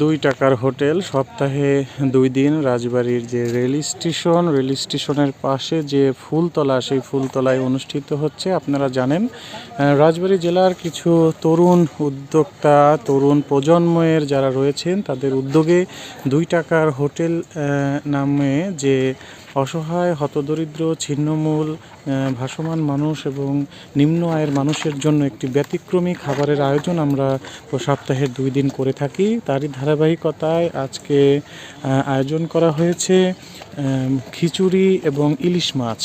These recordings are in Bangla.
দুই টাকার হোটেল, সপ্তাহে দুই দিন রাজবাড়ির যে রেল স্টেশন, রেল স্টেশনের পাশে যে ফুলতলা, সেই ফুলতলায় অনুষ্ঠিত হচ্ছে, আপনারা জানেন। রাজবাড়ি জেলার কিছু তরুণ উদ্যোক্তা, তরুণ প্রজন্মের যারা রয়েছেন, তাদের উদ্যোগে দুই টাকার হোটেল নামে যে অসহায়, হতদরিদ্র, ছিন্নমূল ভাসমান মানুষ এবং নিম্ন আয়ের মানুষের জন্য একটি ব্যতিক্রমী খাবারের আয়োজন আমরা সপ্তাহে দুই দিন করে থাকি। তারই ধারাবাহিকতায় আজকে আয়োজন করা হয়েছে খিচুড়ি এবং ইলিশ মাছ।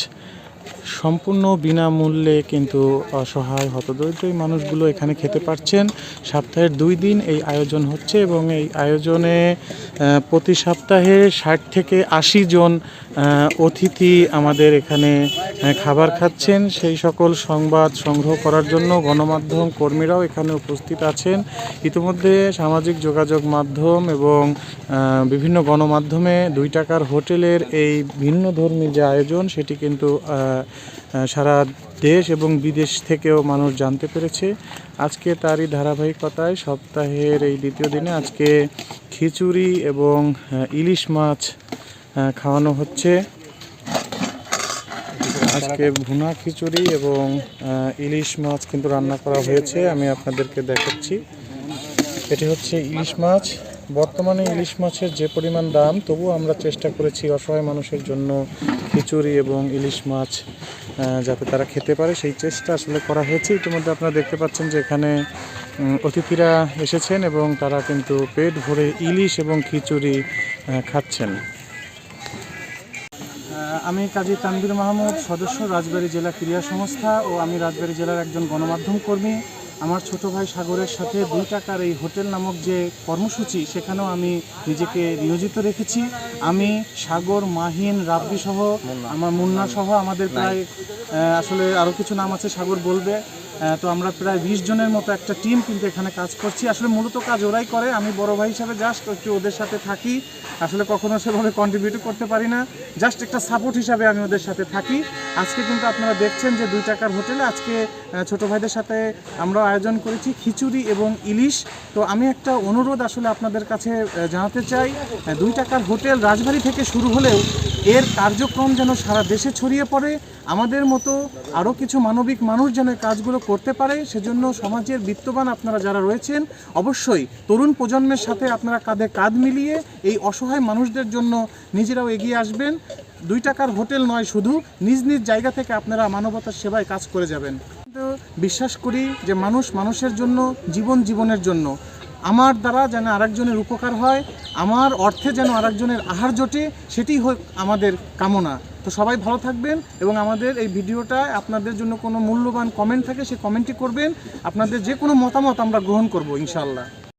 সম্পূর্ণ বিনামূল্যে কিন্তু অসহায় হতদরিদ্র এই মানুষগুলো এখানে খেতে পারছেন। সপ্তাহের দুই দিন এই আয়োজন হচ্ছে এবং এই আয়োজনে প্রতি সপ্তাহে ষাট থেকে আশি জন অতিথি আমাদের এখানে খাবার খাচ্ছেন। সেই সকল সংবাদ সংগ্রহ করার জন্য গণমাধ্যম কর্মীরাও এখানে উপস্থিত আছেন। ইতিমধ্যে সামাজিক যোগাযোগ মাধ্যম এবং বিভিন্ন গণমাধ্যমে দুই টাকার হোটেলের এই ভিন্ন ধর্মী যে আয়োজন, সেটি কিন্তু সারা দেশ এবং বিদেশ থেকেও মানুষ জানতে পেরেছে। আজকে তারই ধারাবাহিকতায় সপ্তাহের এই দ্বিতীয় দিনে আজকে খিচুড়ি এবং ইলিশ মাছ খাওয়ানো হচ্ছে। আজকে ভুনা খিচুড়ি এবং ইলিশ মাছ কিন্তু রান্না করা হয়েছে। আমি আপনাদেরকে দেখাচ্ছি। এটি হচ্ছে ইলিশ মাছ। বর্তমানে ইলিশ মাছের যে পরিমাণ দাম তবু আমরা চেষ্টা করেছি অসহায় মানুষের জন্য খিচুড়ি এবং ইলিশ মাছ যাতে তারা খেতে পারে। সেই চেষ্টা আসলে করা হয়েছে। ইতিমধ্যে আপনারা দেখতে পাচ্ছেন যে এখানে অতিথিরা এসেছেন এবং তারা কিন্তু পেট ভরে ইলিশ এবং খিচুড়ি খাচ্ছেন। আমি কাজী তানভীর মাহমুদ, সদস্য রাজবাড়ী জেলা ক্রীড়া সংস্থা ও আমি রাজবাড়ী জেলার একজন গণমাধ্যম কর্মী। আমার ছোট ভাই সাগরের সাথে দুই টাকার এই হোটেল নামক যে কর্মসূচি সেখানেও আমি নিজেকে নিয়োজিত রেখেছি। আমি সাগর মাহিন রাব্বি সহ আমার মুন্না সহ আমাদের প্রায় আসলে আরও কিছু নাম আছে সাগর বলবে। তো আমরা প্রায় বিশ জনের মতো একটা টিম কিন্তু এখানে কাজ করছি। আসলে মূলত কাজ ওরাই করে আমি বড় ভাই হিসাবে জাস্ট একটু ওদের সাথে থাকি। আসলে কখনো সেভাবে কন্ট্রিবিউট করতে পারি না। জাস্ট একটা সাপোর্ট হিসাবে আমি ওদের সাথে থাকি। আজকে কিন্তু আপনারা দেখছেন যে দুই টাকার হোটেলে আজকে ছোট ভাইদের সাথে আমরা আয়োজন করেছি, খিচুড়ি এবং ইলিশ। তো আমি একটা অনুরোধ আসলে আপনাদের কাছে জানাতে চাই। দুই টাকার হোটেল রাজবাড়ি থেকে শুরু হলেও এর কার্যক্রম যেন সারা দেশে ছড়িয়ে পড়ে, আমাদের মতো আরও কিছু মানবিক মানুষ যেন কাজগুলো করতে পারে, সেজন্য সমাজের বিত্তবান আপনারা যারা রয়েছেন, অবশ্যই তরুণ প্রজন্মের সাথে আপনারা কাঁধে কাঁধ মিলিয়ে এই অসহায় মানুষদের জন্য নিজেরাও এগিয়ে আসবেন। দুই টাকার হোটেল নয় শুধু, নিজ নিজ জায়গা থেকে আপনারা মানবতার সেবায় কাজ করে যাবেন। বিশ্বাস করি যে মানুষ মানুষের জন্য, জীবন জীবনের জন্য। আমার দ্বারা যেন আরেকজনের উপকার হয়, আমার অর্থে যেন আরেকজনের আহার জোটে, সেটি হোক আমাদের কামনা। তো সবাই ভালো থাকবেন এবং আমাদের এই ভিডিওটা আপনাদের জন্য কোনো মূল্যবান কমেন্ট থাকে সেই কমেন্টটি করবেন। আপনাদের যে কোনো মতামত আমরা গ্রহণ করব, ইনশাআল্লাহ।